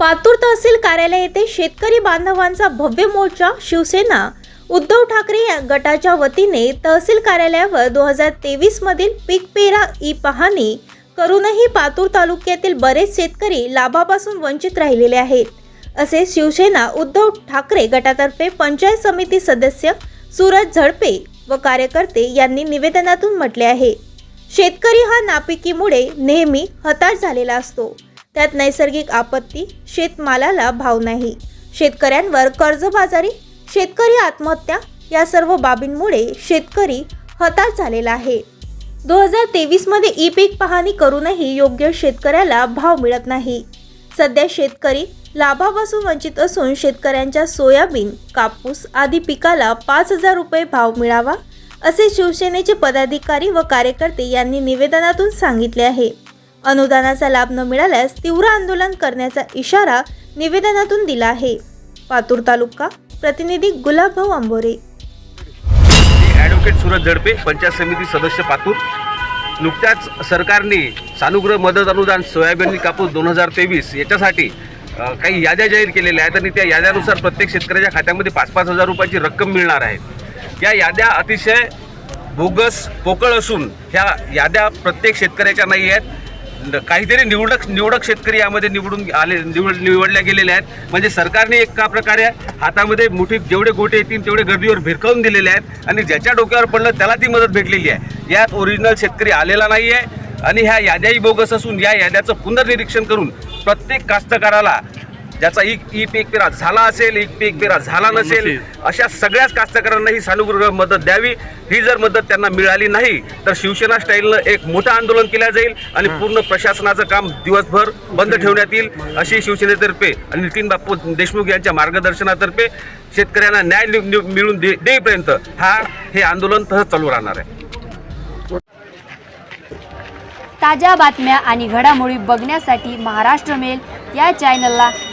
पातूर तहसील कार्यालय येथे शेतकरी बांधवांचा भव्य मोर्चा शिवसेना उद्धव ठाकरे या गटाच्या वतीने तहसील कार्यालयावर दोन हजार तेवीस मधील पीक पेरा ई पाहणी करूनही पातूर तालुक्यातील बरेच शेतकरी लाभापासून वंचित राहिलेले आहेत. असे शिवसेना उद्धव ठाकरे गटातर्फे पंचायत समिती सदस्य सूरज झडपे व कार्यकर्ते यांनी निवेदनातून म्हटले आहे. शेतकरी हा नापिकीमुळे नेहमी हताश झालेला असतो. त्यात नैसर्गिक आपत्ती शेतमालाला भाव नाही. शेतकऱ्यांवर कर्जबाजारी शेतकरी आत्महत्या या सर्व बाबींमुळे शेतकरी हताश झालेला आहे. दोन हजार तेवीसमध्ये ई पीक पाहणी करूनही योग्य शेतकऱ्याला भाव मिळत नाही. सध्या शेतकरी लाभापासून वंचित असून शेतकऱ्यांच्या सोयाबीन कापूस आदी पिकाला पाच हजार रुपये भाव मिळावा असे शिवसेनेचे पदाधिकारी व कार्यकर्ते यांनी निवेदनातून सांगितले आहे. अनुदानाचा लाभ न मिळाल्यास तीव्र आंदोलन करण्याचा इशारा निवेदनातून दिला आहे. पातूर तालुका प्रतिनिधी गुलाबभाऊ आंबोरे. ॲडव्होकेट सुरज झडपे पंचायत समिती सदस्य पातूर. नुकत्याच सरकारने सानुग्रह मदत अनुदान सोयाबीन कापूस दोन हजार तेवीस याच्यासाठी काही याद्या जाहीर केलेल्या आहेत आणि त्या याद्यानुसार प्रत्येक शेतकऱ्याच्या खात्यामध्ये पाच पाच हजार रुपयाची रक्कम मिळणार आहे. या याद्या अतिशय बोगस पोकळ असून ह्या याद्या प्रत्येक शेतकऱ्याच्या नाही आहेत. काहीतरी निवडक निवडक शेतकरी यामध्ये निवडून आले निवड निवडल्या गेलेल्या आहेत. म्हणजे सरकारने एका प्रकारे हातामध्ये मुठीत जेवढे गोटे येतील तेवढे गर्दीवर भिरकावून दिलेले आहेत आणि ज्याच्या डोक्यावर पडलं त्याला ती मदत भेटलेली आहे. यात ओरिजिनल शेतकरी आलेला नाही आहे आणि ह्या याद्याही बोगस असून या याद्याचं पुनर्निरीक्षण करून प्रत्येक कास्तकाराला ज्याचा ई ई पीक पेरा झाला असेल ई पीक पेरा झाला नसेल अशा सगळ्याच कास्तकारांना ही सानुग्रह मदत द्यावी. ही जर मदत त्यांना मिळाली नाही तर शिवसेना स्टाईलनं एक मोठं आंदोलन केलं जाईल आणि पूर्ण प्रशासनाचं काम दिवसभर बंद ठेवण्यात येईल अशी शिवसेनेतर्फे आणि नितीन बापू देशमुख यांच्या मार्गदर्शनातर्फे शेतकऱ्यांना न्याय मिळून दे देईपर्यंत हा हे आंदोलन तसंच चालू राहणार आहे. ताज्या बातम्या आणि घडामोडी बघण्यासाठी महाराष्ट्र मेल या चॅनलला